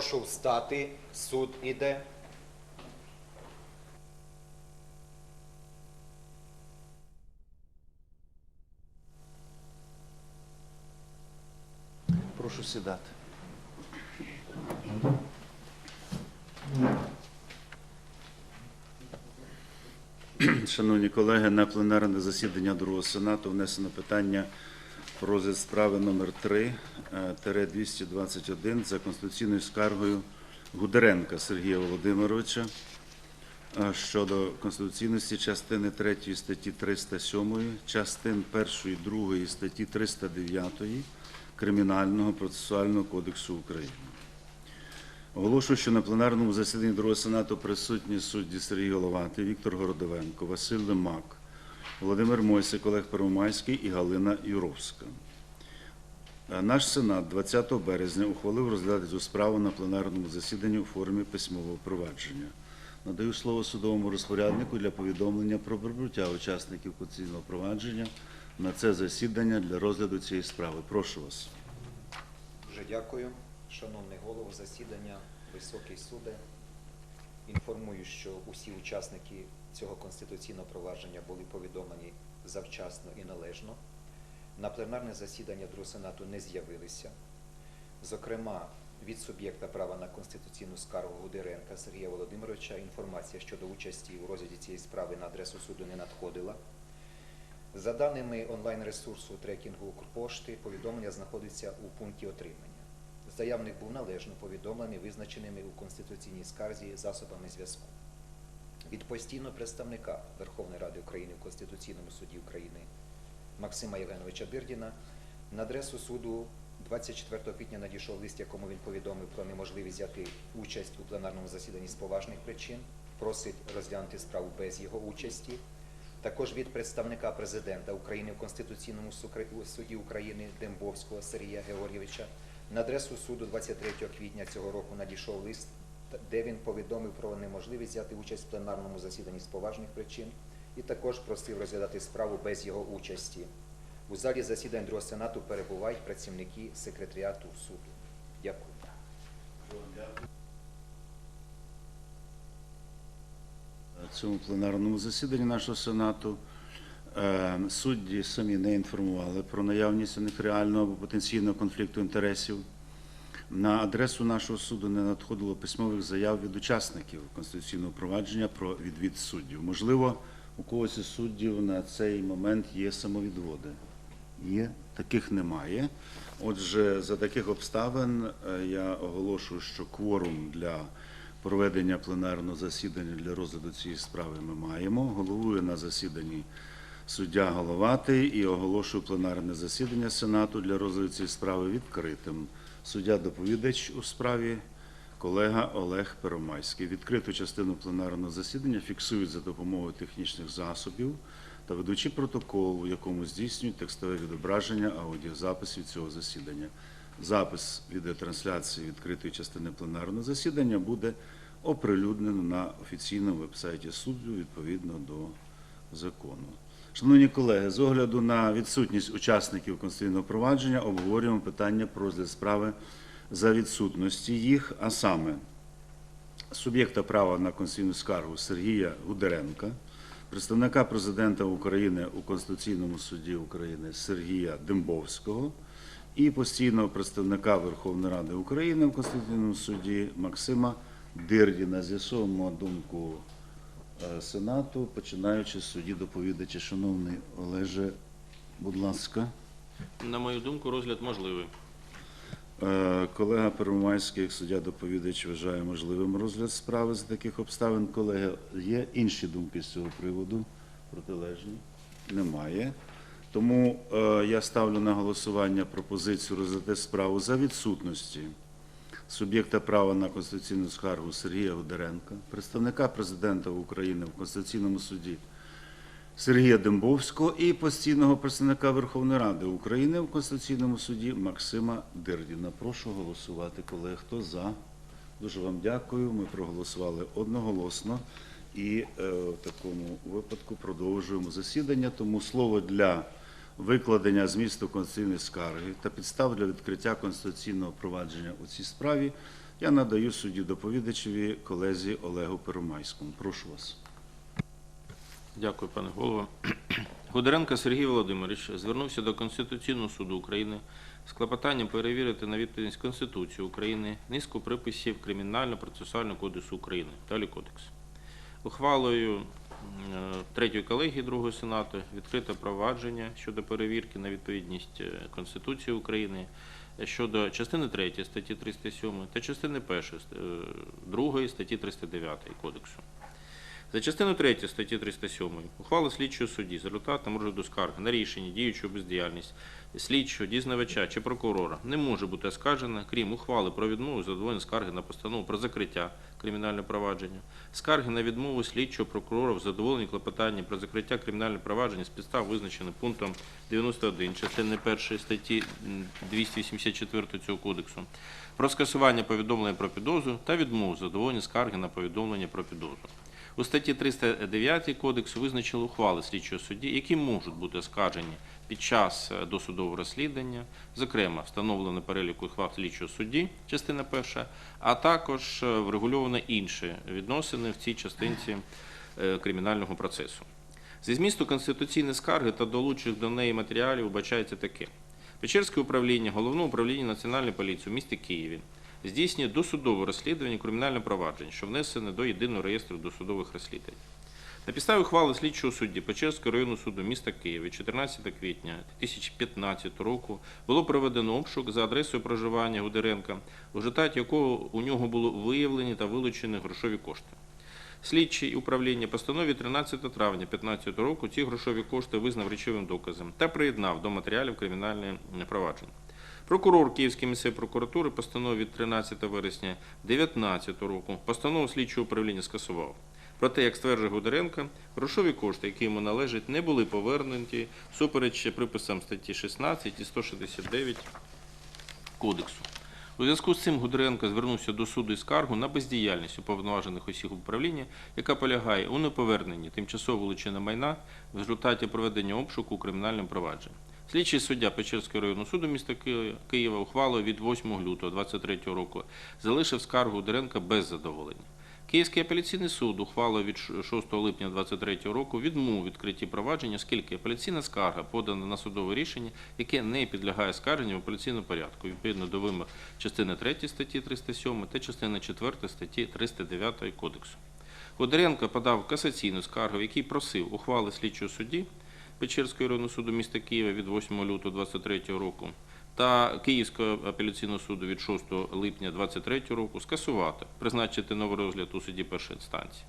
Прошу встати. Суд іде. Прошу сідати. Шановні колеги, на пленарне засідання Другого Сенату внесено питання про справи номер 3 е, 221 за конституційною скаргою Гудеренка Сергія Володимировича е, щодо конституційності частини 3 статті 307, частин 1 2 статті 309 Кримінального процесуального кодексу України. Оголошую, що на пленарному засіданні Другого Сенату присутні судді Сергій Головатий, Віктор Городовенко, Василь Лемак, Володимир Мойсик, Олег Первомайський і Галина Юровська. Е, Наш Сенат 20 березня ухвалив розглядати цю справу на пленарному засіданні у формі письмового провадження. Надаю слово судовому розпоряднику для повідомлення про прибуття учасників конституційного провадження на це засідання для розгляду цієї справи. Прошу вас. Дуже дякую. Шановний голово засідання, високий суде. Інформую, що усі учасники цього конституційного провадження були повідомлені завчасно і належно. На пленарне засідання Другого не з'явилися. Зокрема, від суб'єкта права на конституційну скаргу Гудеренка Сергія Володимировича інформація щодо участі у розгляді цієї справи на адресу суду не надходила. За даними онлайн-ресурсу трекінгу Укрпошти, повідомлення знаходиться у пункті отримання. Заявник був належно повідомлений визначеними у конституційній скарзі засобами зв'язку. Від постійного представника Верховної Ради України в Конституційному суді України Максима Євгеновича Дирдіна на адресу суду 24 квітня надійшов лист, якому він повідомив про неможливість взяти участь у пленарному засіданні з поважних причин, просить розглянути справу без його участі. Також від представника президента України в Конституційному суді України Дембовського Сергія Георгійовича на адресу суду 23 квітня цього року надійшов лист, де він повідомив про неможливість взяти участь в пленарному засіданні з поважних причин і також просив розглядати справу без його участі. У залі засідань Другого Сенату перебувають працівники секретаріату суду. Дякую. цьому пленарному засіданні нашого Сенату. Е, Судді самі не інформували про наявність у них реального або потенційного конфлікту інтересів. На адресу нашого суду не надходило письмових заяв від учасників конституційного провадження про відвід суддів. Можливо, у когось із суддів на цей момент є самовідводи. Є, таких немає. Отже, за таких обставин е, я оголошую, що кворум для проведення пленарного засідання для розгляду цієї справи ми маємо. Головує на засіданні суддя Головатий і оголошую пленарне засідання Сенату для розгляду цієї справи відкритим. Суддя-доповідач у справі колега Олег Первомайський. Відкриту частину пленарного засідання фіксують за допомогою технічних засобів та ведучи протокол, у якому здійснюють текстове відображення аудіозаписів цього засідання. Запис відеотрансляції відкритої частини пленарного засідання буде оприлюднено на офіційному вебсайті суду відповідно до закону. Шановні колеги, з огляду на відсутність учасників конституційного провадження обговорюємо питання про розгляд справи за відсутності їх, а саме суб'єкта права на конституційну скаргу Сергія Гудеренка, представника президента України у Конституційному суді України Сергія Дембовського і постійного представника Верховної Ради України у Конституційному суді Максима Дирдіна. З'ясовуємо думку Сенату, починаючи з судді доповідача. Шановний Олеже, будь ласка. На мою думку, розгляд можливий. Е, Колега Первомайський, як суддя доповідач, вважає можливим розгляд справи з таких обставин. Колеги, є інші думки з цього приводу? Протилежні? Немає. Тому е, я ставлю на голосування пропозицію розглядати справу за відсутності суб'єкта права на конституційну скаргу Сергія Гудеренка, представника президента України в Конституційному суді Сергія Дембовського і постійного представника Верховної Ради України в Конституційному суді Максима Дирдіна. Прошу голосувати, колеги. Хто за? Дуже вам дякую. Ми проголосували одноголосно і е, в такому випадку продовжуємо засідання. Тому слово для викладення змісту конституційної скарги та підстав для відкриття конституційного провадження у цій справі Я надаю судді доповідачеві колезі Олегу Первомайському. Прошу вас. Дякую, пане голово. Гудеренко Сергій Володимирович звернувся до Конституційного суду України з клопотанням перевірити на відповідність Конституції України низку приписів Кримінально-процесуального кодексу України далі кодекс. Ухвалою третьої колегії Другого Сенату відкрите провадження щодо перевірки на відповідність е, Конституції України щодо частини 3 статті 307 та частини 1 2 статті 309 Кодексу. За частиною 3 статті 307 ухвала слідчого судді за результатом розгляду скарги на рішення діючого бездіяльність слідчого, дізнавача чи прокурора не може бути оскаржена, крім ухвали про відмову задоволення скарги на постанову про закриття кримінального провадження, скарги на відмову слідчого прокурора в задоволенні клопотання про закриття кримінального провадження з підстав, визначених пунктом 91 частини 1 статті м, 284 цього кодексу, про скасування повідомлення про підозру та відмову задоволення скарги на повідомлення про підозру. У статті 309 Кодексу визначили ухвали слідчого судді, які можуть бути оскаржені під час е, досудового розслідування, зокрема, встановлено перелік ухвал слідчого судді, частина перша, а також е, врегульовано інші відносини в цій частинці е, кримінального процесу. Зі змісту конституційної скарги та долучених до неї матеріалів вбачається таке. Печерське управління Головного управління Національної поліції у місті Києві здійснює досудове розслідування кримінального провадження, що внесене до єдиного реєстру досудових розслідувань. На підставі ухвали слідчого судді Печерського районного суду міста Києва 14 квітня 2015 року було проведено обшук за адресою проживання Гудеренка, у результаті якого у нього було виявлені та вилучені грошові кошти. Слідчий управління постанові 13 травня 2015 року ці грошові кошти визнав речовим доказом та приєднав до матеріалів кримінального провадження. Прокурор Київської місцевої прокуратури постанові від 13 вересня 2019 року постанову слідчого управління скасував. Проте, як стверджує Гудеренко, грошові кошти, які йому належать, не були повернуті супереч приписам статті 16 і 169 Кодексу. У зв'язку з цим Гудренко звернувся до суду із скаргу на бездіяльність уповноважених осіб управління, яка полягає у неповерненні тимчасово вилученого майна в результаті проведення обшуку у кримінальному провадженні. Слідчий суддя Печерського районного суду міста Києва ухвалою від 8 лютого 2023 року залишив скаргу Гудренка без задоволення. Київський апеляційний суд ухвалою від 6 липня 2023 року відмовив відкритті провадження, оскільки апеляційна скарга подана на судове рішення, яке не підлягає скарженню в апеляційному порядку, відповідно до вимог частини 3 статті 307 та частини 4 статті 309 Кодексу. Ходоренко подав касаційну скаргу, в якій просив ухвали слідчого судді Печерського районного суду міста Києва від 8 лютого 2023 року та Київського апеляційного суду від 6 липня 2023 року скасувати, призначити новий розгляд у суді першої інстанції.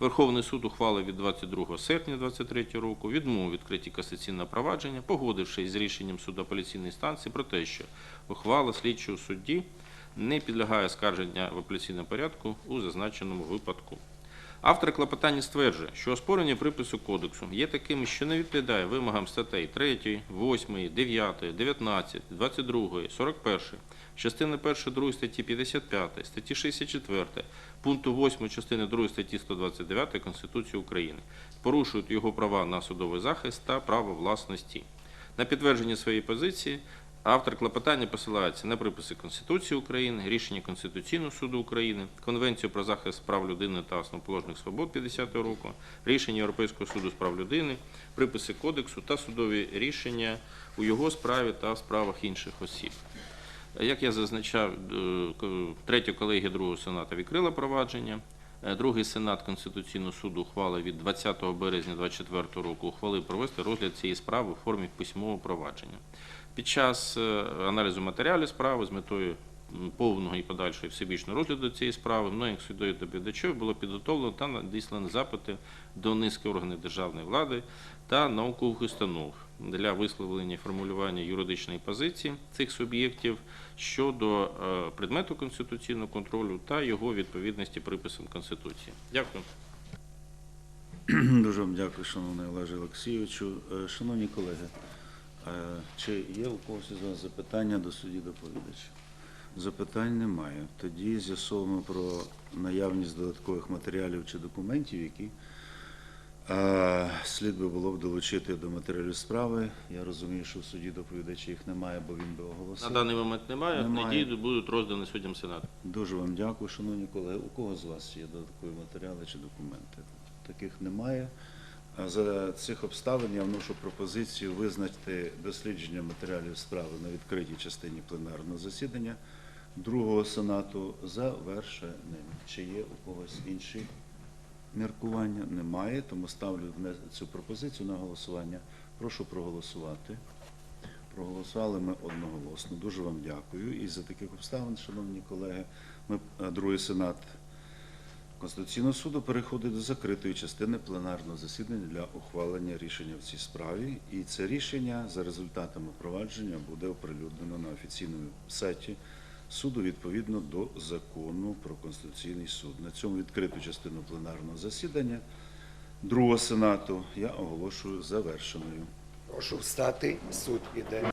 Верховний суд ухвалив від 22 серпня 2023 року відмову відкритті касаційного провадження, погодившись з рішенням суду апеляційної інстанції про те, що ухвала слідчого судді не підлягає скарження в апеляційному порядку у зазначеному випадку. Автор клопотання стверджує, що оспорення припису кодексу є таким, що не відповідає вимогам статей 3, 8, 9, 19, 22, 41, частини 1, 2 статті 55, статті 64, пункту 8 частини 2 статті 129 Конституції України, порушують його права на судовий захист та право власності. На підтвердження своєї позиції автор клопотання посилається на приписи Конституції України, рішення Конституційного суду України, Конвенцію про захист прав людини та основоположних свобод 50-го року, рішення Європейського суду з прав людини, приписи кодексу та судові рішення у його справі та справах інших осіб. Як я зазначав, е, третя колегія другого сената відкрила провадження. Е, Другий сенат Конституційного суду ухвали від 20 березня 2024 року ухвалив провести розгляд цієї справи у формі письмового провадження. Під час е, аналізу матеріалів справи з метою повного і подальшої всебічного розгляду цієї справи мною як суддою доповідачів було підготовлено та надіслані запити до низки органів державної влади та наукових установ для висловлення і формулювання юридичної позиції цих суб'єктів щодо е, предмету конституційного контролю та його відповідності приписам Конституції. Дякую. Дуже вам дякую, шановний Олеже Олексійовичу. Е, Шановні колеги, чи є у когось із вас запитання до судді доповідача? Запитань немає. Тоді з'ясовуємо про наявність додаткових матеріалів чи документів, які Е, Слід би було б долучити до матеріалів справи. Я розумію, що в суді доповідача їх немає, бо він би оголосив. На даний момент немає. Немає. Надії будуть роздані суддям Сенату. Дуже вам дякую, шановні колеги. У кого з вас є додаткові матеріали чи документи? Таких немає. За цих обставин я вношу пропозицію визначити дослідження матеріалів справи на відкритій частині пленарного засідання другого сенату завершеним. Чи є у когось інші міркування? Немає, тому ставлю цю пропозицію на голосування. Прошу проголосувати. Проголосували ми одноголосно. Дуже вам дякую. І за таких обставин, шановні колеги, ми е, другий сенат Конституційного суду переходить до закритої частини пленарного засідання для ухвалення рішення в цій справі. І це рішення за результатами провадження буде оприлюднено на офіційному сайті суду відповідно до закону про Конституційний суд. На цьому відкриту частину пленарного засідання другого сенату я оголошую завершеною. Прошу встати, суд іде.